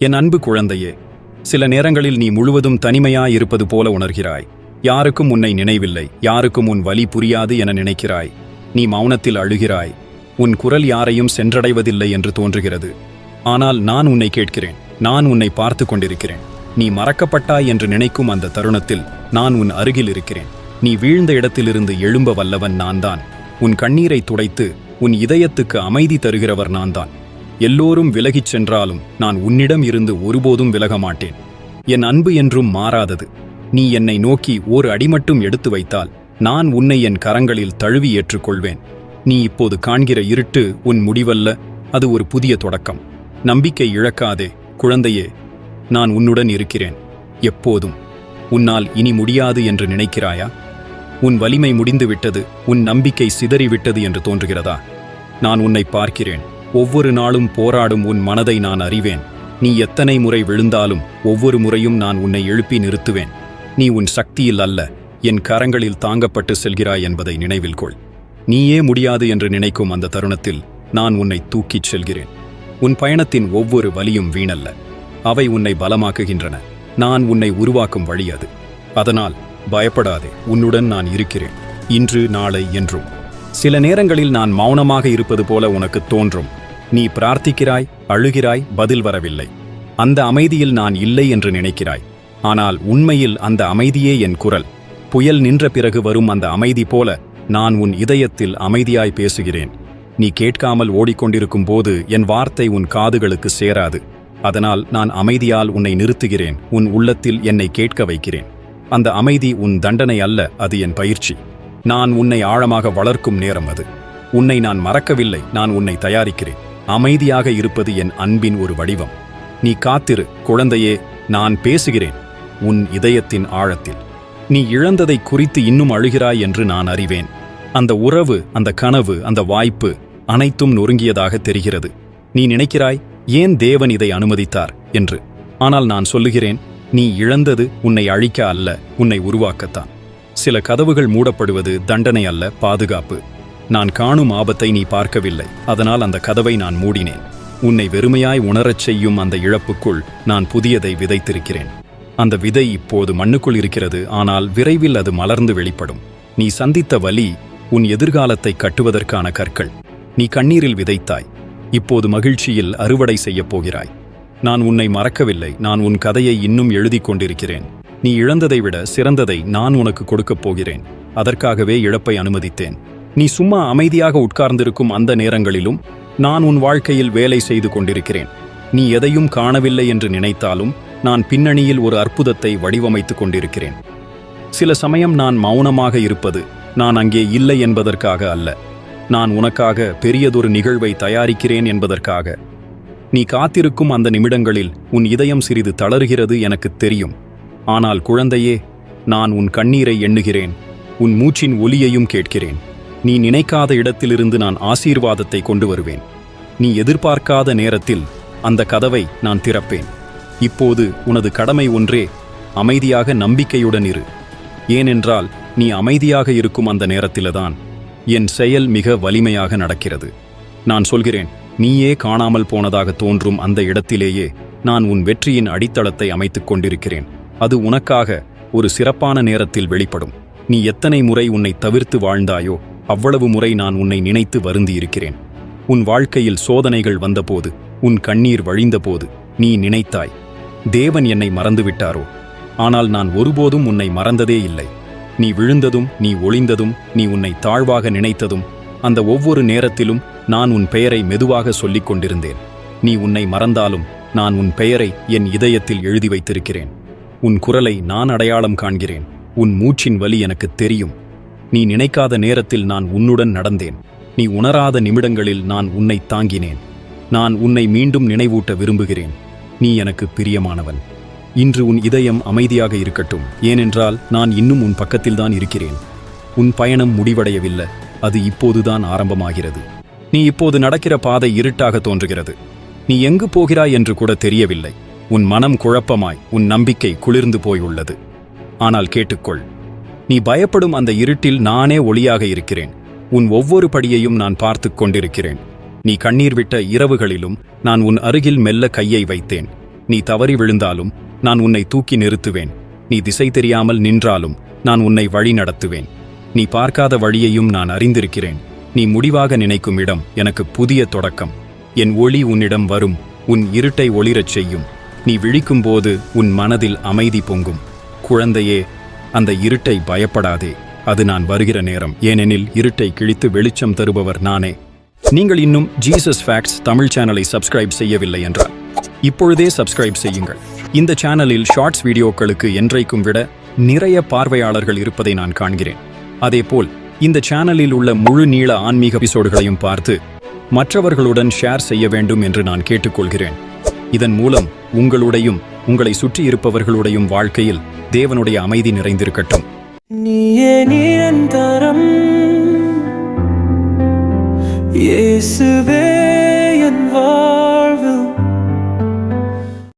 என் அன்பு குழந்தையே சில நேரங்களில் நீ முழுவதும் தனிமையாய் இருப்பது போல உணர்கிறாய். யாருக்கும் உன்னை நினைவில்லை யாருக்கும் உன் வலி புரியாது என நினைக்கிறாய். நீ மௌனத்தில் அழுகிறாய். உன் குரல் யாரையும் சென்றடைவதில்லை என்று தோன்றுகிறது. ஆனால் நான் உன்னை கேட்கிறேன் நான் உன்னை பார்த்து கொண்டிருக்கிறேன். நீ மறக்கப்பட்டாய் என்று நினைக்கும் அந்த தருணத்தில் நான் உன் அருகில் இருக்கிறேன். நீ வீழ்ந்த இடத்திலிருந்து எழும்ப வல்லவன் நான்தான். உன் கண்ணீரை துடைத்து உன் இதயத்துக்கு அமைதி தருகிறவர் நான்தான். எல்லோரும் விலகிச் சென்றாலும் நான் உன்னிடம் இருந்து ஒருபோதும் விலக மாட்டேன் என் அன்பு என்றும் மாறாதது. நீ என்னை நோக்கி ஒரு அடிமட்டும் எடுத்து வைத்தால் நான் உன்னை என் கரங்களில் தழுவி ஏற்றுக்கொள்வேன். நீ இப்போது காண்கிற இருட்டு உன் முடிவல்ல அது ஒரு புதிய தொடக்கம். நம்பிக்கை இழக்காதே குழந்தையே நான் உன்னுடன் இருக்கிறேன். எப்போதும். உன்னால் இனி முடியாது என்று நினைக்கிறாயா? உன் வலிமை முடிந்துவிட்டது உன் நம்பிக்கை சிதறிவிட்டது என்று தோன்றுகிறதா? நான் உன்னை பார்க்கிறேன். ஒவ்வொரு நாளும் போராடும் உன் மனதை நான் அறிவேன். நீ எத்தனை முறை விழுந்தாலும் ஒவ்வொரு முறையும் நான் உன்னை எழுப்பி நிறுத்துவேன். நீ உன் சக்தியில் அல்ல என் கரங்களில் தாங்கப்பட்டு செல்கிறாய் என்பதை நினைவில் கொள். நீயே முடியாது என்று நினைக்கும் அந்த தருணத்தில் நான் உன்னை தூக்கிச் செல்கிறேன். உன் பயணத்தின் ஒவ்வொரு வலியும் வீணல்ல. அவை உன்னை பலமாக்குகின்றன. நான் உன்னை உருவாக்கும் வழி அது. அதனால் பயப்படாதே உன்னுடன் நான் இருக்கிறேன். இன்று நாளை என்றும். சில நேரங்களில் நான் மௌனமாக இருப்பது போல உனக்கு தோன்றும். நீ பிரார்த்திக்கிறாய் அழுகிறாய் பதில் வரவில்லை. அந்த அமைதியில் நான் இல்லை என்று நினைக்கிறாய். ஆனால் உண்மையில் அந்த அமைதியே என் குரல். புயல் நின்ற பிறகு வரும் அந்த அமைதி போல நான் உன் இதயத்தில் அமைதியாய் பேசுகிறேன். நீ கேட்காமல் ஓடிக்கொண்டிருக்கும் போது என் வார்த்தை உன் காதுகளுக்கு சேராது. அதனால் நான் அமைதியால் உன்னை நிறுத்துகிறேன். உன் உள்ளத்தில் என்னை கேட்க வைக்கிறேன். அந்த அமைதி உன் தண்டனை அல்ல அது என் பயிற்சி. நான் உன்னை ஆழமாக வளர்க்கும் நேரம் அது. உன்னை நான் மறக்கவில்லை நான் உன்னை தயாரிக்கிறேன். அமைதியாக இருப்பது என் அன்பின் ஒரு வடிவம். நீ காத்திரு குழந்தையே நான் பேசுகிறேன் உன் இதயத்தின் ஆழத்தில். நீ இழந்ததை குறித்து இன்னும் அழுகிறாய் என்று நான் அறிவேன். அந்த உறவு அந்த கனவு அந்த வாய்ப்பு அனைத்தும் நொறுங்கியதாக தெரிகிறது. நீ நினைக்கிறாய் ஏன் தேவன் இதை அனுமதித்தார்? என்று. ஆனால் நான் சொல்லுகிறேன் நீ இழந்தது உன்னை அழிக்க அல்ல உன்னை உருவாக்கத்தான். சில கதவுகள் மூடப்படுவது தண்டனை அல்ல பாதுகாப்பு. நான் காணும் ஆபத்தை நீ பார்க்கவில்லை. அதனால் அந்த கதவை நான் மூடினேன். உன்னை வெறுமையாய் உணரச் செய்யும் அந்த இழப்புக்குள் நான் புதியதை விதைத்திருக்கிறேன். அந்த விதை இப்போது மண்ணுக்குள் இருக்கிறது ஆனால் விரைவில் அது மலர்ந்து வெளிப்படும். நீ சந்தித்த வலி உன் எதிர்காலத்தை கட்டுவதற்கான கற்கள். நீ கண்ணீரில் விதைத்தாய். இப்போது மகிழ்ச்சியில் அறுவடை செய்யப் போகிறாய். நான் உன்னை மறக்கவில்லை. நான் உன் கதையை இன்னும் எழுதிக் கொண்டிருக்கிறேன். நீ இழந்ததை விட சிறந்ததை நான் உனக்கு கொடுக்கப் போகிறேன். அதற்காகவே இழப்பை அனுமதித்தேன். நீ சும்மா அமைதியாக உட்கார்ந்திருக்கும் அந்த நேரங்களிலும் நான் உன் வாழ்க்கையில் வேலை செய்து கொண்டிருக்கிறேன். நீ எதையும் காணவில்லை என்று நினைத்தாலும் நான் பின்னணியில் ஒரு அற்புதத்தை வடிவமைத்துக் கொண்டிருக்கிறேன். சில சமயம் நான் மௌனமாக இருப்பது நான் அங்கே இல்லை என்பதற்காக அல்ல. நான் உனக்காக பெரியதொரு நிகழ்வை தயாரிக்கிறேன் என்பதற்காக. நீ காத்திருக்கும் அந்த நிமிடங்களில் உன் இதயம் சிறிது தளர்கிறது எனக்குத் தெரியும். ஆனால் குழந்தையே நான் உன் கண்ணீரை எண்ணுகிறேன். உன் மூச்சின் ஒலியையும் கேட்கிறேன். நீ நினைக்காத இடத்திலிருந்து நான் ஆசீர்வாதத்தை கொண்டு வருவேன் நீ எதிர்பார்க்காத நேரத்தில் அந்த கதவை நான் திறப்பேன். இப்போது உனது கடமை ஒன்றே அமைதியாக நம்பிக்கையுடன் இரு. ஏனென்றால் நீ அமைதியாக இருக்கும் அந்த நேரத்தில்தான் என் செயல் மிக வலிமையாக நடக்கிறது. நான் சொல்கிறேன் நீயே காணாமல் போனதாக தோன்றும் அந்த இடத்திலேயே நான் உன் வெற்றியின் அடித்தளத்தை அமைத்துக் கொண்டிருக்கிறேன். அது உனக்காக ஒரு சிறப்பான நேரத்தில் வெளிப்படும். நீ எத்தனை முறை உன்னை தவிர்த்து வாழ்ந்தாயோ அவ்வளவு முறை நான் உன்னை நினைத்து வருந்தியிருக்கிறேன். உன் வாழ்க்கையில் சோதனைகள் வந்தபோது உன் கண்ணீர் வழிந்தபோது நீ நினைத்தாய் தேவன் என்னை மறந்துவிட்டாரோ? ஆனால் நான் ஒருபோதும் உன்னை மறந்ததே இல்லை. நீ விழுந்ததும் நீ ஒளிந்ததும் நீ உன்னை தாழ்வாக நினைத்ததும் அந்த ஒவ்வொரு நேரத்திலும் நான் உன் பெயரை மெதுவாக சொல்லிக் கொண்டிருந்தேன். நீ உன்னை மறந்தாலும் நான் உன் பெயரை என் இதயத்தில் எழுதி வைத்திருக்கிறேன். உன் குரலை நான் அடையாளம் காண்கிறேன். உன் மூச்சின் வலி எனக்கு தெரியும். நீ நினைக்காத நேரத்தில் நான் உன்னுடன் நடந்தேன். நீ உணராத நிமிடங்களில் நான் உன்னை தாங்கினேன். நான் உன்னை மீண்டும் நினைவூட்ட விரும்புகிறேன். நீ எனக்கு பிரியமானவன். இன்று உன் இதயம் அமைதியாக இருக்கட்டும். ஏனென்றால் நான் இன்னும் உன் பக்கத்தில்தான் இருக்கிறேன். உன் பயணம் முடிவடையவில்லை. அது இப்போதுதான் ஆரம்பமாகிறது. நீ இப்போது நடக்கிற பாதை இருட்டாக தோன்றுகிறது. நீ எங்கு போகிறாய் என்று கூட தெரியவில்லை. உன் மனம் குழப்பமாய் உன் நம்பிக்கை குளிர்ந்து போயுள்ளது. ஆனால் கேட்டுக்கொள். நீ பயப்படும் அந்த இருட்டில் நானே ஒளியாக இருக்கிறேன். உன் ஒவ்வொரு படியையும் நான் பார்த்து கொண்டிருக்கிறேன். நீ கண்ணீர் விட்ட இரவுகளிலும் நான் உன் அருகில் மெல்ல கையை வைத்தேன். நீ தவறி விழுந்தாலும் நான் உன்னை தூக்கி நிறுத்துவேன். நீ திசை தெரியாமல் நின்றாலும் நான் உன்னை வழி நடத்துவேன். நீ பார்க்காத வழியையும் நான் அறிந்திருக்கிறேன். நீ முடிவாக நினைக்கும் இடம் எனக்கு புதிய தொடக்கம். என் ஒளி உன்னிடம் வரும். உன் இருட்டை ஒளிரச் செய்யும். நீ விழிக்கும்போது உன் மனதில் அமைதி பொங்கும். குழந்தையே அந்த இருட்டை பயப்படாதே. அது நான் வருகிற நேரம். ஏனெனில் இருட்டை கிழித்து வெளிச்சம் தருபவர் நானே. நீங்கள் இன்னும் ஜீசஸ் ஃபேக்ட்ஸ் தமிழ் சேனலை சப்ஸ்கிரைப் செய்யவில்லை என்றால் இப்பொழுதே சப்ஸ்கிரைப் செய்யுங்கள். இந்த சேனலில் ஷார்ட்ஸ் வீடியோக்களுக்கு என்றைக்கும் விட நிறைய பார்வையாளர்கள் இருப்பதை நான் காண்கிறேன். அதேபோல் இந்த சேனலில் உள்ள முழு நீள ஆன்மீக எபிசோடுகளையும் பார்த்து மற்றவர்களுடன் ஷேர் செய்ய வேண்டும் என்று நான் கேட்டுக்கொள்கிறேன். இதன் மூலம் உங்களுடையும் உங்களை சுற்றி இருப்பவர்களுடையும் வாழ்க்கையில் தேவனுடைய அமைதி நிறைந்திருக்கட்டும். நீ